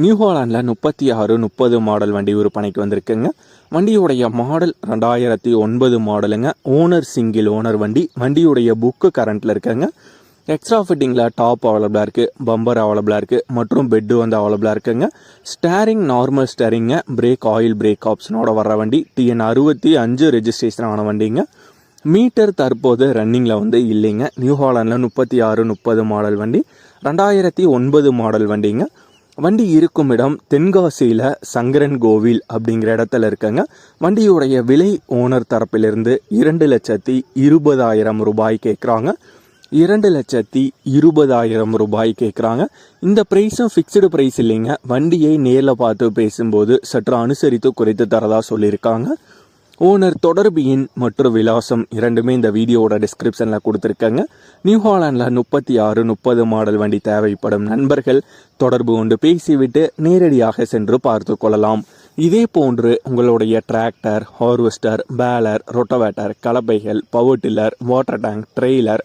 New ஹாலாண்டில் முப்பத்தி ஆறு முப்பது மாடல் வண்டி விற்பனைக்கு வந்திருக்குங்க. வண்டியுடைய மாடல் ரெண்டாயிரத்தி ஒன்பது மாடலுங்க ஓனர் சிங்கிள் ஓனர் வண்டி. வண்டியுடைய புக்கு கரண்ட்டில் இருக்குங்க. எக்ஸ்ட்ரா ஃபிட்டிங்கில் டாப் அவைலபிளாக இருக்குது பம்பர் அவைலபிளாக இருக்குது மற்றும் பெட்டு வந்து அவைலபிளாக இருக்குங்க. ஸ்டேரிங் நார்மல் ஸ்டேரிங்க பிரேக் ஆயில் பிரேக் ஆப்ஷனோட வர்ற வண்டி. டிஎன் அறுபத்தி அஞ்சு ரெஜிஸ்ட்ரேஷன் ஆன வண்டிங்க. மீட்டர் தற்போது ரன்னிங்கில் வந்து இல்லைங்க. நியூ ஹாலண்டில் முப்பத்தி ஆறு முப்பது மாடல் வண்டி. ரெண்டாயிரத்தி ஒன்பது மாடல் வண்டிங்க. வண்டி இருக்கும் இடம் தென்காசியில் சங்கரன் கோவில் அப்படிங்கிற இடத்துல இருக்குங்க. வண்டியுடைய விலை ஓனர் தரப்பிலிருந்து இரண்டு லட்சத்தி இருபதாயிரம் ரூபாய் கேட்குறாங்க இரண்டு லட்சத்தி இருபதாயிரம் ரூபாய் கேட்குறாங்க இந்த ப்ரைஸும் ஃபிக்ஸ்டு ப்ரைஸ் இல்லைங்க. வண்டியை நேரில் பார்த்து பேசும்போது சற்று அனுசரித்து குறைத்து தரதாக சொல்லியிருக்காங்க. ஓனர் தொடர்பு எண் மற்றும் விலாசம் இரண்டுமே இந்த வீடியோவோட டிஸ்கிரிப்ஷனில் கொடுத்துருக்காங்க. நியூ ஹாலாண்டில் முப்பத்தி ஆறு முப்பது மாடல் வண்டி தேவைப்படும் நண்பர்கள் தொடர்பு கொண்டு பேசிவிட்டு நேரடியாக சென்று பார்த்து கொள்ளலாம். இதே போன்று உங்களுடைய tractor harvester baler rotavator கலப்பைகள் power tiller water tank trailer